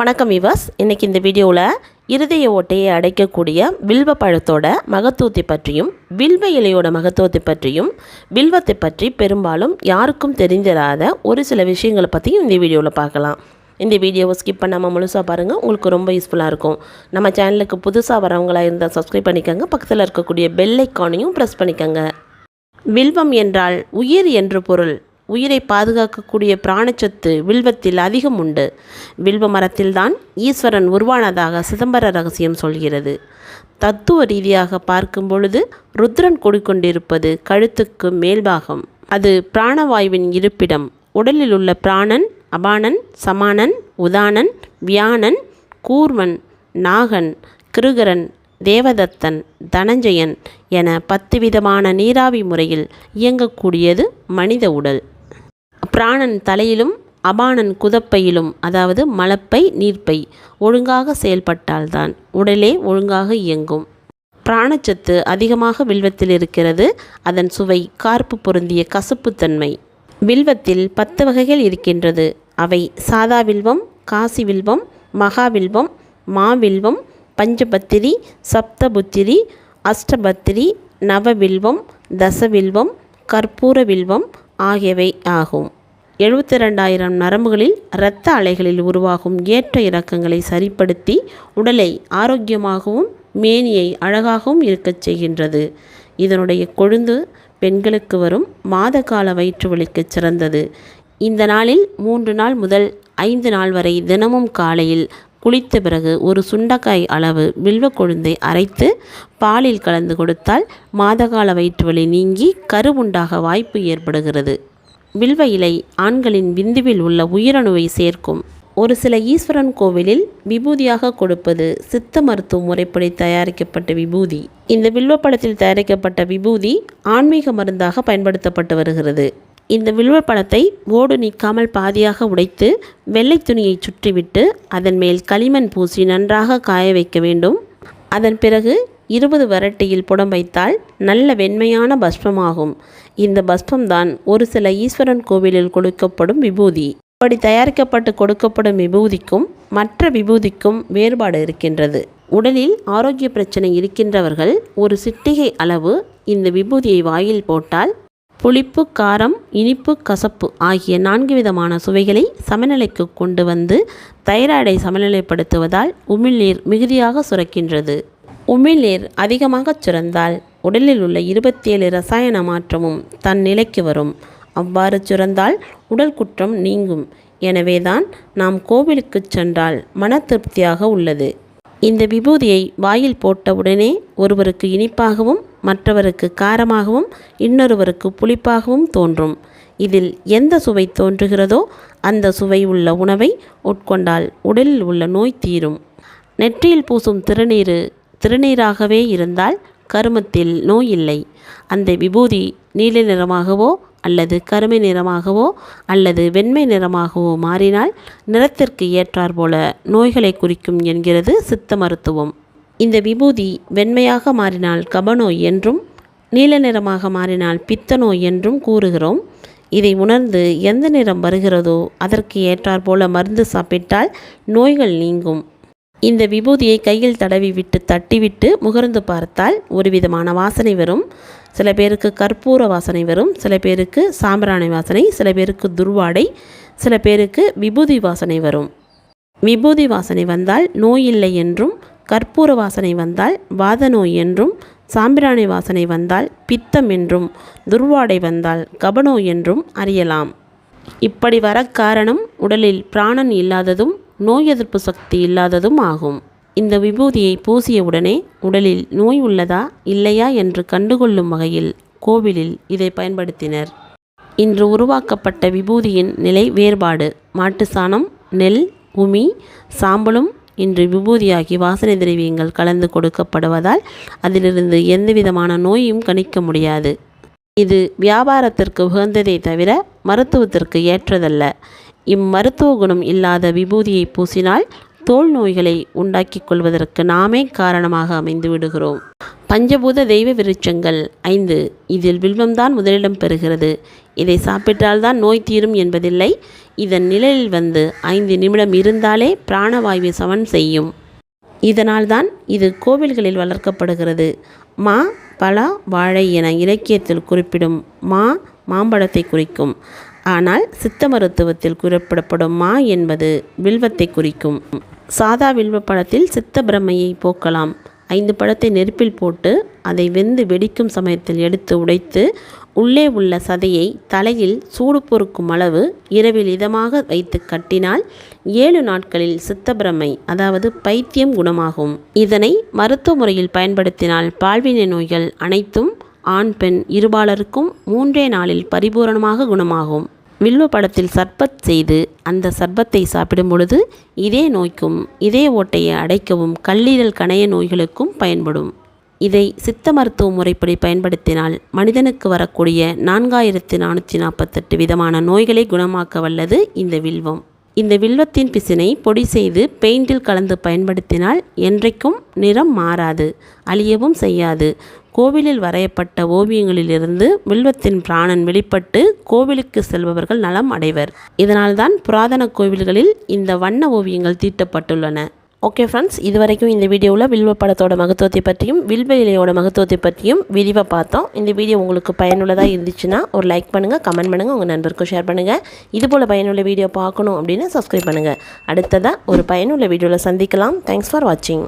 வணக்கம் விவாஸ். இன்றைக்கி இந்த வீடியோவில் இருதய ஓட்டையை அடைக்கக்கூடிய வில்வ பழத்தோட மகத்துவத்தை பற்றியும் வில்வ இலையோட மகத்துவத்தை பற்றியும் வில்வத்தை பற்றி பெரும்பாலும் யாருக்கும் தெரிஞ்சிடாத ஒரு சில விஷயங்களை பற்றியும் இந்த வீடியோவில் பார்க்கலாம். இந்த வீடியோவை ஸ்கிப் பண்ணாமல் முழுசாக பாருங்கள் உங்களுக்கு ரொம்ப யூஸ்ஃபுல்லாக இருக்கும். நம்ம சேனலுக்கு புதுசாக வரவங்களாக இருந்தால் சப்ஸ்கிரைப் பண்ணிக்கோங்க பக்கத்தில் இருக்கக்கூடிய பெல் ஐக்கானையும் ப்ரெஸ் பண்ணிக்கோங்க. வில்வம் என்றால் உயிர் என்று பொருள். உயிரை பாதுகாக்கக்கூடிய பிராணச்சத்து வில்வத்தில் அதிகம் உண்டு. வில்வ மரத்தில்தான் ஈஸ்வரன் உருவானதாக சிதம்பர ரகசியம் சொல்கிறது. தத்துவ ரீதியாக பார்க்கும் பொழுது ருத்ரன் குடிக்கொண்டிருப்பது கழுத்துக்கு மேல்பாகம். அது பிராணவாயுவின் இருப்பிடம். உடலில் உள்ள பிராணன் அபானன் சமானன் உதானன் வியானன் கூர்மன் நாகன் கிருகரன் தேவதத்தன் தனஞ்சயன் என பத்து விதமான நீராவி முறையில் இயங்கக்கூடியது மனித உடல். பிராணன் தலையிலும் அபானன் குதப்பையிலும் அதாவது மலப்பை நீர்ப்பை ஒழுங்காக செயல்பட்டால்தான் உடலே ஒழுங்காக இயங்கும். பிராணச்சத்து அதிகமாக வில்வத்தில் இருக்கிறது அதன் சுவை கார்ப்பு பொருந்திய கசப்புத்தன்மை வில்வத்தில் பத்து வகைகள் இருக்கின்றது. அவை சாதா வில்வம் காசி வில்வம் மகாவில்வம் மாவில்வம் பஞ்சபத்திரி சப்தபுத்திரி அஷ்டபத்திரி நவவில்வம் தசவில்வம் கற்பூர வில்வம் ஆகியவை ஆகும். எழுபத்தி ரெண்டாயிரம் நரம்புகளில் இரத்த அலைகளில் உருவாகும் ஏற்ற இறக்கங்களை சரிப்படுத்தி உடலை ஆரோக்கியமாகவும் மேனியை அழகாகவும் இருக்கச் செய்கின்றது. இதனுடைய கொழுந்து பெண்களுக்கு வரும் மாதகால வயிற்று வலிக்கு சிறந்தது. இந்த நாளில் மூன்று நாள் முதல் ஐந்து நாள் வரை தினமும் காலையில் குளித்த பிறகு ஒரு சுண்டக்காய் அளவு வில்வ கொழுந்தை அரைத்து பாலில் கலந்து கொடுத்தால் மாதகால வயிற்று வலி நீங்கி கருவுண்டாக வாய்ப்பு ஏற்படுகிறது. வில்வ இலை ஆண்களின் விந்துவில் உள்ள உயிரணுவை சேர்க்கும். ஒரு சில ஈஸ்வரன் கோவிலில் விபூதியாக கொடுப்பது சித்த மருத்துவ முறைப்படி தயாரிக்கப்பட்ட விபூதி. இந்த வில்வப்பழத்தில் தயாரிக்கப்பட்ட விபூதி ஆன்மீக மருந்தாக பயன்படுத்தப்பட்டு வருகிறது. இந்த வில்வப்பழத்தை ஓடு நீக்காமல் பாதியாக உடைத்து வெள்ளை துணியை சுற்றிவிட்டு அதன் மேல் களிமண் பூசி நன்றாக காய வைக்க வேண்டும். அதன் பிறகு இருபது வரட்டியில் புடம் வைத்தால் நல்ல வெண்மையான பஸ்பமாகும் இந்த பஸ்பம்தான் ஒரு சில ஈஸ்வரன் கோவிலில் கொடுக்கப்படும் விபூதி. இப்படி தயாரிக்கப்பட்டு கொடுக்கப்படும் விபூதிக்கும் மற்ற விபூதிக்கும் வேறுபாடு இருக்கின்றது. உடலில் ஆரோக்கிய பிரச்சனை இருக்கின்றவர்கள் ஒரு சிட்டிகை அளவு இந்த விபூதியை வாயில் போட்டால் புளிப்பு காரம் இனிப்பு கசப்பு ஆகிய நான்கு விதமான சுவைகளை சமநிலைக்கு கொண்டு வந்து தைராய்டை சமநிலைப்படுத்துவதால் உமிழ்நீர் மிகுதியாக சுரக்கின்றது. உமிழ்நீர் அதிகமாக சுரந்தால் உடலில் உள்ள இருபத்தேழு ரசாயன மாற்றமும் தன் நிலைக்கு வரும். அவ்வாறு சுரந்தால் உடல் குற்றம் நீங்கும். எனவேதான் நாம் கோவிலுக்கு சென்றால் மன திருப்தியாக உள்ளது. இந்த விபூதியை வாயில் போட்டவுடனே ஒருவருக்கு இனிப்பாகவும் மற்றவருக்கு காரமாகவும் இன்னொருவருக்கு புளிப்பாகவும் தோன்றும். இதில் எந்த சுவை தோன்றுகிறதோ அந்த சுவை உள்ள உணவை உட்கொண்டால் உடலில் உள்ள நோய் தீரும். நெற்றியில் பூசும் திருநீரு திருநீராகவே இருந்தால் கருமத்தில் நோய் இல்லை. அந்த விபூதி நீல நிறமாகவோ அல்லது கருமை நிறமாகவோ அல்லது வெண்மை நிறமாகவோ மாறினால் நிறத்திற்கு ஏற்றாற்போல நோய்களை குறிக்கும் என்கிறது சித்த மருத்துவம். இந்த விபூதி வெண்மையாக மாறினால் கபநோய் என்றும் நீல நிறமாக மாறினால் பித்த நோய் என்றும் கூறுகிறோம். இதை உணர்ந்து எந்த நிறம் வருகிறதோ அதற்கு ஏற்றாற்போல மருந்து சாப்பிட்டால் நோய்கள் நீங்கும். இந்த விபூதியை கையில் தடவி விட்டு தட்டிவிட்டு முகர்ந்து பார்த்தால் ஒரு விதமான வாசனை வரும். சில பேருக்கு கற்பூர வாசனை வரும். சில பேருக்கு சாம்பிராணி வாசனை. சில பேருக்கு துர்வாடை. சில பேருக்கு விபூதி வாசனை வரும். விபூதி வாசனை வந்தால் நோய் இல்லை என்றும் கற்பூர வாசனை வந்தால் வாத நோய் என்றும் சாம்பிராணி வாசனை வந்தால் பித்தம் என்றும் துர்வாடை வந்தால் கபநோய் என்றும் அறியலாம். இப்படி வர காரணம் உடலில் பிராணன் இல்லாததும் நோய் எதிர்ப்பு சக்தி இல்லாததும் ஆகும். இந்த விபூதியை பூசியவுடனே உடலில் நோய் உள்ளதா இல்லையா என்று கண்டுகொள்ளும் வகையில் கோவிலில் இதை பயன்படுத்தினர். இன்று உருவாக்கப்பட்ட விபூதியின் நிலை வேறுபாடு. மாட்டு சாணம் நெல் உமி சாம்பலும் இன்று விபூதியாகி வாசனை திரவியங்கள் கலந்து கொடுக்கப்படுவதால் அதிலிருந்து எந்தவிதமான நோயும் கணிக்க முடியாது. இது வியாபாரத்திற்கு உகந்ததே தவிர மருத்துவத்திற்கு ஏற்றதல்ல. இம்மருத்துவ குணம் இல்லாத விபூதியை பூசினால் தோல் நோய்களை உண்டாக்கிக் கொள்வதற்கு நாமே காரணமாக அமைந்து விடுகிறோம். பஞ்சபூத தெய்வ விருட்சங்கள் ஐந்து. இதில் வில்வம்தான் முதலிடம் பெறுகிறது. இதை சாப்பிட்டால்தான் நோய் தீரும் என்பதில்லை. இதன் நிழலில் வந்து ஐந்து நிமிடம் இருந்தாலே பிராணவாயுவை சமன் செய்யும். இதனால்தான் இது கோவில்களில் வளர்க்கப்படுகிறது. மா பலா வாழை என இலக்கியத்தில் குறிப்பிடும் மா மாம்பழத்தை குறிக்கும். ஆனால் சித்த மருத்துவத்தில் குறிப்பிடப்படும் மா என்பது வில்வத்தை குறிக்கும். சாதா வில்வ பழத்தில் சித்த பிரமையை போக்கலாம். ஐந்து பழத்தை நெருப்பில் போட்டு அதை வெந்து வெடிக்கும் சமயத்தில் எடுத்து உடைத்து உள்ளே உள்ள சதையை தலையில் சூடு பொறுக்கும் அளவு இரவில் இதமாக வைத்து கட்டினால் ஏழு நாட்களில் சித்தப்பிரமை அதாவது பைத்தியம் குணமாகும். இதனை மருத்துவ முறையில் பயன்படுத்தினால் பால்வினை நோய்கள் அனைத்தும் ஆண் பெண் இருபாலருக்கும் மூன்றே நாளில் பரிபூரணமாக குணமாகும். வில்வ படத்தில் சர்பத் செய்து அந்த சர்பத்தை சாப்பிடும் பொழுது இதே நோய்க்கும் இதே ஓட்டையை அடைக்கவும் கல்லீரல் கணைய நோய்களுக்கும் பயன்படும். இதை சித்த மருத்துவ முறைப்படி பயன்படுத்தினால் மனிதனுக்கு வரக்கூடிய நான்காயிரத்து நானூற்றி நாற்பத்தெட்டு விதமான நோய்களை குணமாக்க வல்லது இந்த வில்வம். இந்த வில்வத்தின் பிசினை பொடி செய்து பெயிண்டில் கலந்து பயன்படுத்தினால் என்றைக்கும் நிறம் மாறாது அழியவும் செய்யாது. கோவிலில் வரையப்பட்ட ஓவியங்களிலிருந்து வில்வத்தின் பிராணன் வெளிப்பட்டு கோவிலுக்கு செல்பவர்கள் நலம் அடைவர். இதனால்தான் புராதன கோவில்களில் இந்த வண்ண ஓவியங்கள் தீட்டப்பட்டுள்ளன. ஓகே ஃப்ரெண்ட்ஸ் இது வரைக்கும் இந்த வீடியோவில் வில்வ படத்தோட மகத்துவத்தை பற்றியும் வில்வ இலையோட மகத்துவத்தை பற்றியும் விரிவாக பார்த்தோம். இந்த வீடியோ உங்களுக்கு பயனுள்ளதாக இருந்துச்சுன்னா ஒரு லைக் பண்ணுங்கள் கமெண்ட் பண்ணுங்கள் உங்கள் நண்பருக்கும் ஷேர் பண்ணுங்கள் இதுபோல் பயனுள்ள வீடியோ பார்க்கணும் அப்படின்னு சப்ஸ்கிரைப் பண்ணுங்கள் அடுத்ததாக ஒரு பயனுள்ள வீடியோவில் சந்திக்கலாம். தேங்க்ஸ் ஃபார் வாட்சிங்